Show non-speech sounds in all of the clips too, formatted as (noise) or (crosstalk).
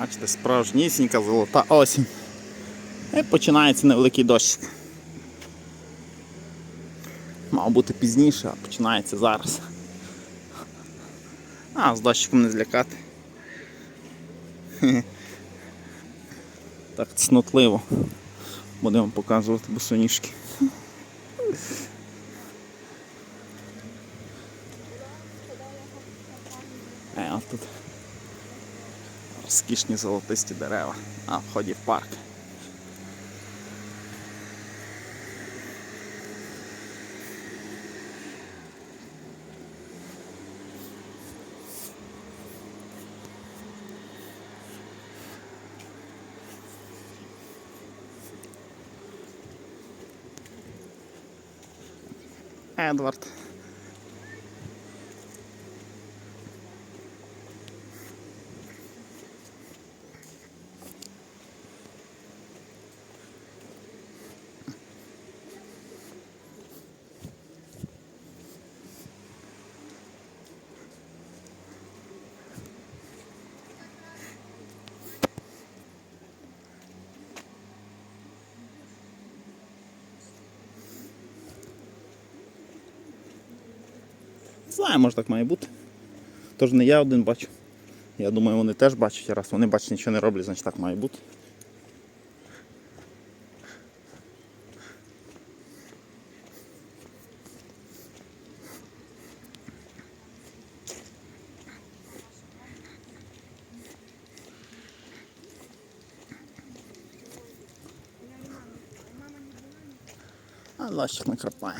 Бачите, справжнісінька золота осінь. І починається невеликий дощик. Мав бути пізніше, а починається зараз. А, з дощиком не злякати. Так цнотливо. Будемо показувати босоніжки. Е, от тут розкішні золотисті дерева. А, вході в парк. Едвард. Знаю, може так має бути. Тож не я один бачу. Я думаю, вони теж бачать, раз вони бачать, нічого не роблять, значить так має бути. Лащик накрапає.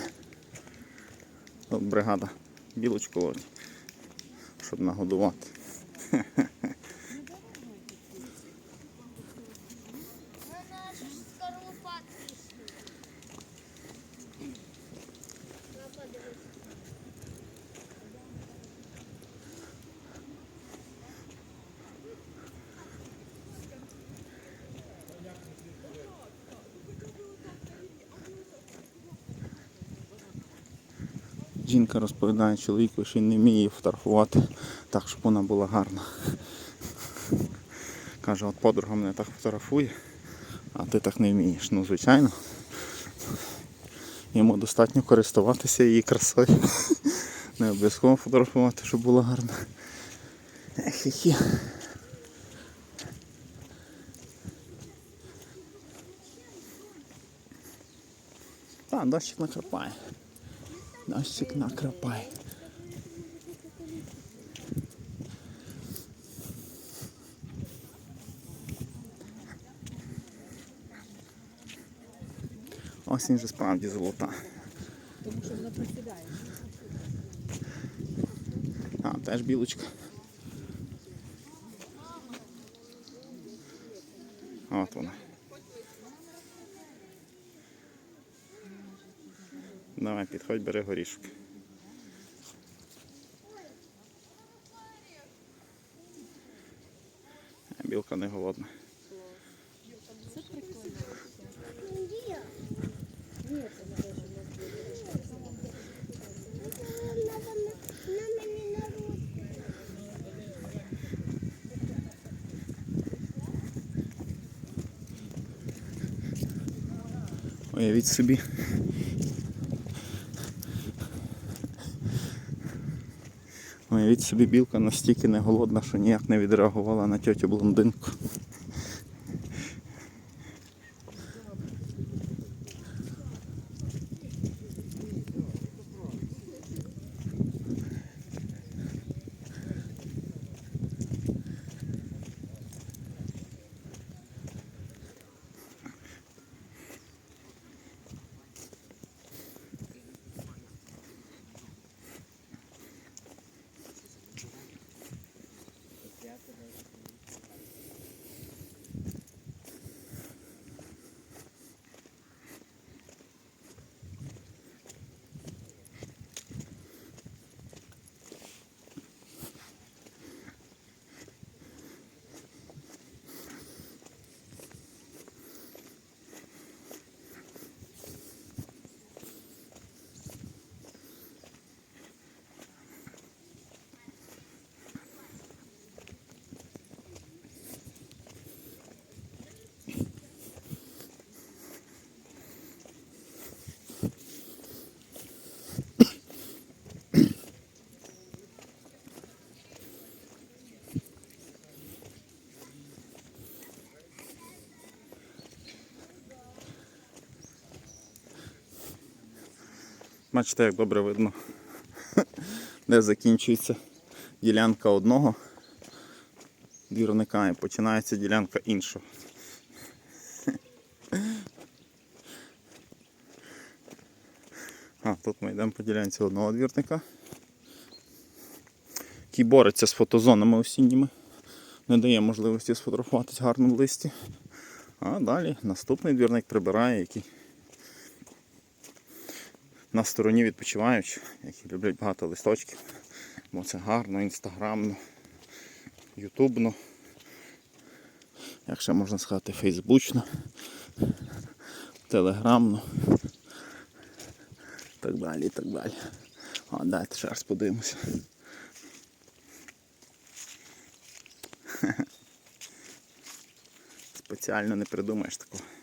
От бригада білочку ловить, щоб нагодувати. Жінка розповідає чоловіку, що не вміє фотографувати так, щоб вона була гарна. Каже, от подруга мене так фотографує, а ти так не вмієш. Ну, звичайно. Йому достатньо користуватися її красою. Не обов'язково фотографувати, щоб була гарна. Хі-хі. Так, дощик накрапає. Дощик накрапає. Осінь вже справді золота. Тому що вона присідає. А, теж білочка. От вона. Давай, підходь, бери горішок. Е, Білка не голодна. Це прикольно. Ні. Ні, це не дуже Надо на- на мені на руку. Уявіть собі. Уявіть собі білка настільки не голодна, що ніяк не відреагувала на тьотю блондинку. Бачите, як добре видно, (laughs) де закінчується ділянка одного двірника і починається ділянка іншого. А, тут ми йдемо по ділянці одного двірника, який бореться з фотозонами осінніми, не дає можливості сфотографуватись гарно в листі. А далі наступний двірник прибирає, який на стороні відпочиваючи, які люблять багато листочків. Бо це гарно, інстаграмно, ютубно. Як ще можна сказати, фейсбучно, телеграмно. Так далі, і так далі. А дайте ще раз подивимося. (laughs) Спеціально не придумаєш такого.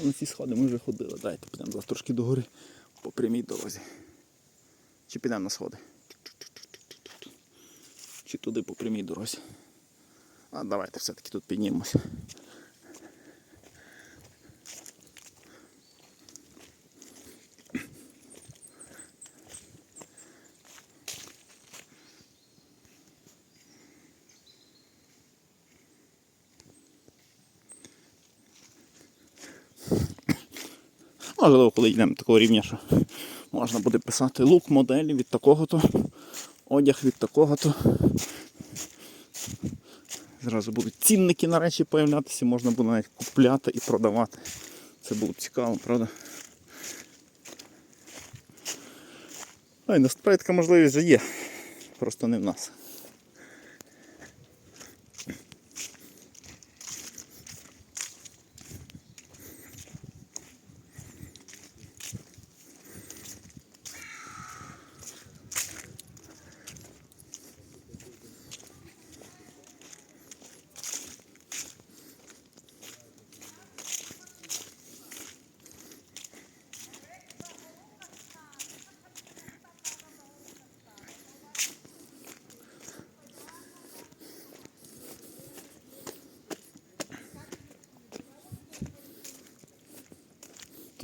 А на ці сходи ми вже ходили. Дайте підемо зараз трошки догори по прямій дорозі. Чи підемо на сходи? Чи туди по прямій дорозі? А давайте все-таки тут піднімемося. Можливо, коли йдемо до такого рівня, що можна буде писати лук, моделі від такого-то, одяг від такого-то. Зразу будуть цінники на речі появлятися, можна буде навіть купляти і продавати. Це було б цікаво, правда? А й насправді така можливість вже є. Просто не в нас.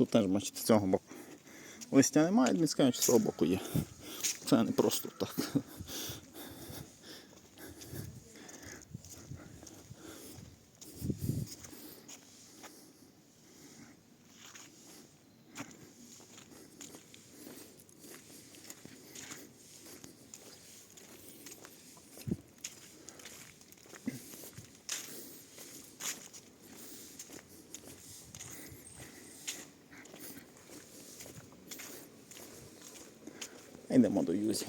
Тут теж, бачите, з цього боку. Листя немає, від з цього боку є. Це не просто так. Йдемо до Юзі.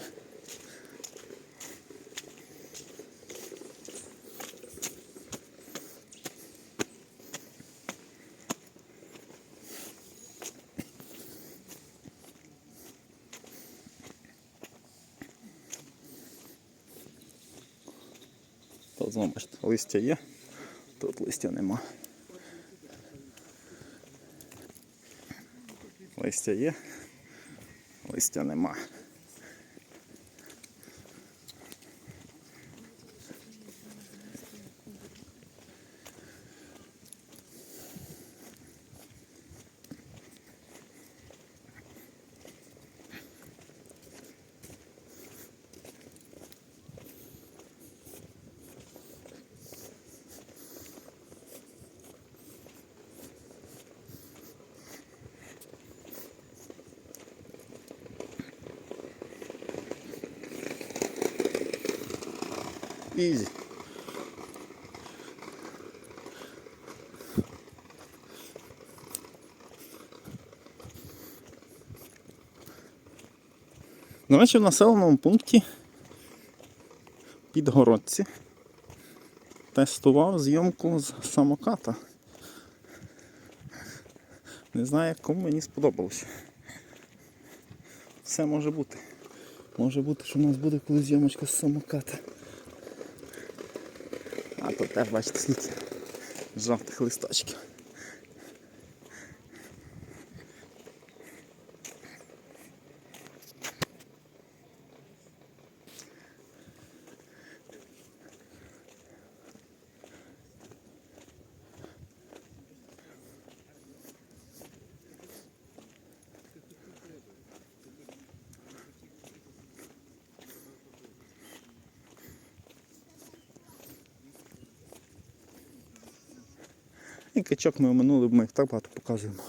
Тут знову бачите, листя є, тут листя нема. Листя є, листя нема. Ізі. Речі, в населеному пункті Підгородці тестував зйомку з самоката. Не знаю, кому мені сподобалося. Все може бути. Може бути, що в нас буде колись зйомочка з самоката. А тут теж бачите скільки жовтих листочків. І качок ми оминули, ми їх так багато показуємо.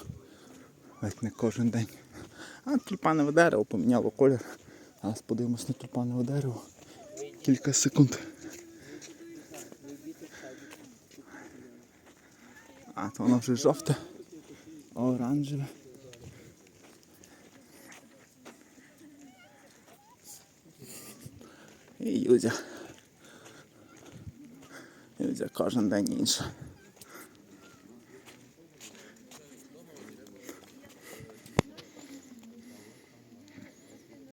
Ледь не кожен день. А тюльпанове дерево поміняло колір. Зараз подивимось на тюльпанове дерево. Кілька секунд. А, то воно вже жовте, оранжеве. І Юзя. Юзя кожен день інше.